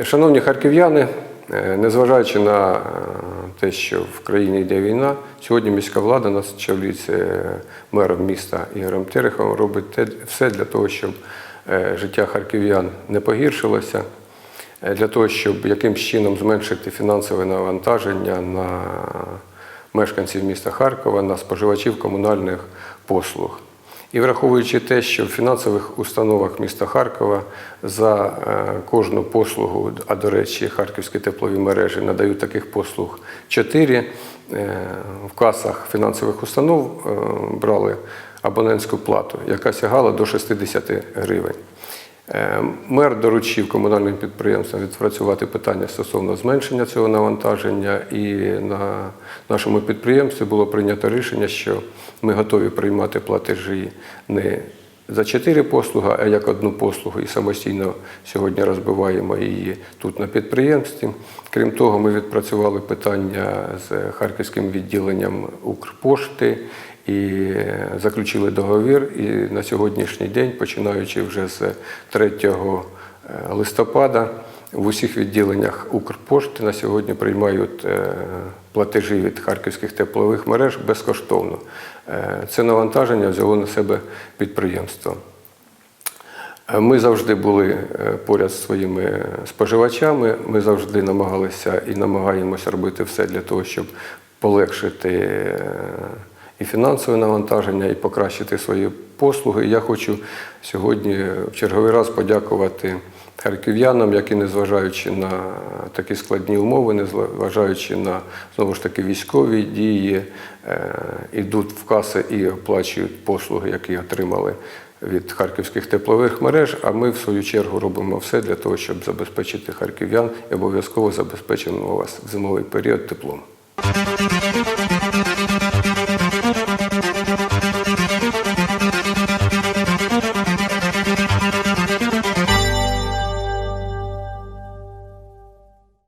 Шановні харків'яни, е, незважаючи на е, те, що в країні йде війна, сьогодні міська влада на чолі з е, мером міста Ігорем Тереховим робить все для того, щоб життя харків'ян не погіршилося, для того, щоб якимсь чином зменшити фінансове навантаження на мешканців міста Харкова, на споживачів комунальних послуг. І враховуючи те, що в фінансових установах міста Харкова за е, кожну послугу, а до речі, харківські теплові мережі надають таких послуг 4, в касах фінансових установ е, брали абонентську плату, яка сягала до 60 гривень. Е, Мер доручив комунальним підприємствам відпрацювати питання стосовно зменшення цього навантаження, і на нашому підприємстві було прийнято рішення, що ми готові приймати платежі не за чотири послуги, а як одну послугу, і самостійно сьогодні розбиваємо її тут на підприємстві. Крім того, ми відпрацювали питання з харківським відділенням Укрпошти і заключили договір. І на сьогоднішній день, починаючи вже з 3 листопада, в усіх відділеннях Укрпошти на сьогодні приймають е, платежі від харківських теплових мереж безкоштовно. Е, Це навантаження взяло на себе підприємство. Е, Ми завжди були е, поряд з своїми споживачами. Ми завжди намагалися і намагаємося робити все для того, щоб полегшити е, і фінансове навантаження, і покращити свої послуги. Я хочу сьогодні в черговий раз подякувати харків'янам, які, незважаючи на такі складні умови, незважаючи на знову ж таки військові дії, е, йдуть в каси і оплачують послуги, які отримали від харківських теплових мереж. А ми, в свою чергу, робимо все для того, щоб забезпечити харків'ян і обов'язково забезпечимо вас в зимовий період теплом.